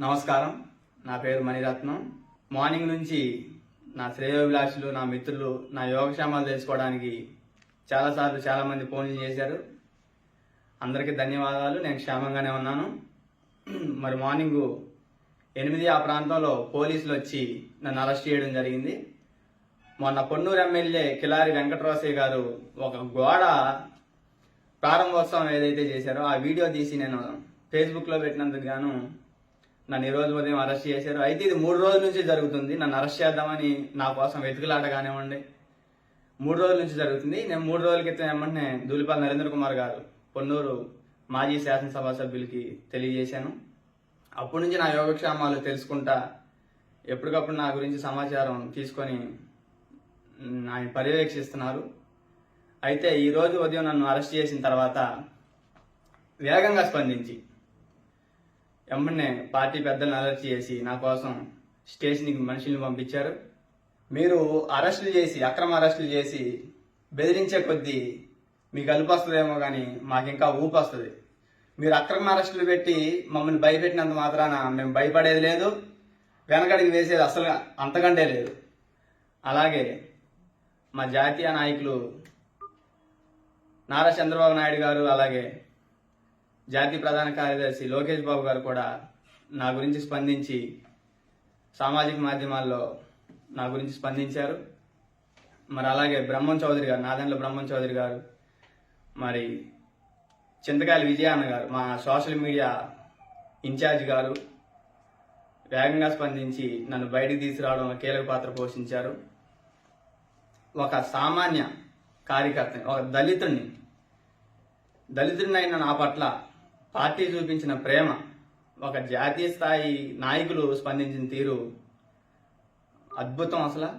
నమస్కారం. నా పేరు మణిరత్నం. మార్నింగ్ నుంచి నా శ్రేయోభిలాషులు నా మిత్రులు నా యోగక్షేమాలు తెలుసుకోవడానికి చాలాసార్లు చాలామంది ఫోన్లు చేశారు. అందరికీ ధన్యవాదాలు. నేను క్షేమంగానే ఉన్నాను. మరి మార్నింగ్ ఎనిమిది ఆ ప్రాంతంలో పోలీసులు వచ్చి నన్ను అరెస్ట్ చేయడం జరిగింది. మొన్న పొన్నూరు ఎమ్మెల్యే కిలారి వెంకటరాసయ్య గారు ఒక గోడ ప్రారంభోత్సవం ఏదైతే చేశారో ఆ వీడియో తీసి నేను ఫేస్బుక్లో పెట్టినందుకు గాను నన్ను ఈ రోజు ఉదయం అరెస్ట్ చేశారు. అయితే ఇది మూడు రోజుల నుంచి జరుగుతుంది. నన్ను అరెస్ట్ చేద్దామని నా కోసం వెతుకులాట కానివ్వండి. మూడు రోజుల నుంచి జరుగుతుంది. నేను మూడు రోజుల క్రితం ఏమంటే దూలిపాల నరేంద్ర కుమార్ గారు పొన్నూరు మాజీ శాసనసభ సభ్యులకి తెలియజేశాను. అప్పటి నుంచి నా యోగక్షేమాలు తెలుసుకుంటా ఎప్పటికప్పుడు నా గురించి సమాచారం తీసుకొని ఆయన పర్యవేక్షిస్తున్నారు. అయితే ఈరోజు ఉదయం నన్ను అరెస్ట్ చేసిన తర్వాత వేగంగా స్పందించి ఎమ్మన్నే పార్టీ పెద్దలను అలర్ట్ చేసి నా కోసం స్టేషన్కి మనుషుల్ని పంపించారు. మీరు అరెస్టులు చేసి అక్రమ అరెస్టులు చేసి బెదిరించే కొద్దీ మీకు అలుపు వస్తుందేమో కానీ మాకు ఇంకా ఊపు వస్తుంది. మీరు అక్రమ అరెస్టులు పెట్టి మమ్మల్ని భయపెట్టినంత మాత్రాన మేము భయపడేది లేదు. వెనకడికి వేసేది అసలు అంతకంటే లేదు. అలాగే మా జాతీయ నాయకులు నారా చంద్రబాబు నాయుడు గారు అలాగే జాతీయ ప్రధాన కార్యదర్శి లోకేష్ బాబు గారు కూడా నా గురించి స్పందించి సామాజిక మాధ్యమాల్లో నా గురించి స్పందించారు. మరి అలాగే బ్రహ్మం చౌదరి గారు నాదండ్ల బ్రహ్మం చౌదరి గారు మరి చింతకాయల విజయ అన్న గారు మా సోషల్ మీడియా ఇన్ఛార్జ్ గారు వేగంగా స్పందించి నన్ను బయటికి తీసుకురావడంలో కీలక పాత్ర పోషించారు. ఒక సామాన్య కార్యకర్తని ఒక దళితుడిని దళితుడినైన నా పట్ల పార్టీ చూపించిన ప్రేమ ఒక జాతీయ స్థాయి నాయకులు స్పందించిన తీరు అద్భుతం అసలు.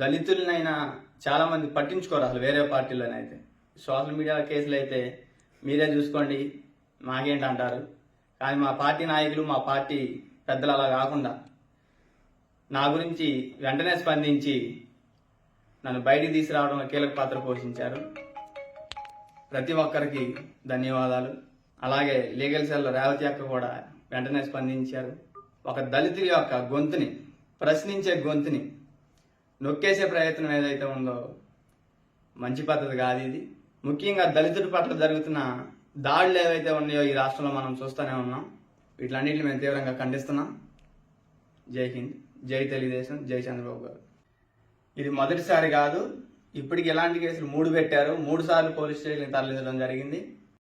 దళితులనైనా చాలామంది పట్టించుకోరు అసలు వేరే పార్టీలోనైతే సోషల్ మీడియా కేసులు అయితే మీరే చూసుకోండి మాకేంటి అంటారు. కానీ మా పార్టీ నాయకులు మా పార్టీ పెద్దలు అలా కాకుండా నా గురించి వెంటనే స్పందించి నన్ను బయటికి తీసుకురావడంలో కీలక పాత్ర పోషించారు. ప్రతి ఒక్కరికి ధన్యవాదాలు. అలాగే లీగల్ సెల్ రేవతి అక్క కూడా వెంటనే స్పందించారు. ఒక దళితుల యొక్క గొంతుని ప్రశ్నించే గొంతుని నొక్కేసే ప్రయత్నం ఏదైతే ఉందో మంచి పద్ధతి కాదు ఇది. ముఖ్యంగా దళితుడి పట్ల జరుగుతున్న దాడులు ఏవైతే ఉన్నాయో ఈ రాష్ట్రంలో మనం చూస్తూనే ఉన్నాం. వీటిలన్నింటిని మేము తీవ్రంగా ఖండిస్తున్నాం. జై హింద్ జై తెలుగుదేశం జై చంద్రబాబు గారు. ఇది మొదటిసారి కాదు ఇప్పటికి ఎలాంటి కేసులు మూడు పెట్టారు? మూడు సార్లు పోలీస్ స్టేషన్ తరలించడం జరిగింది.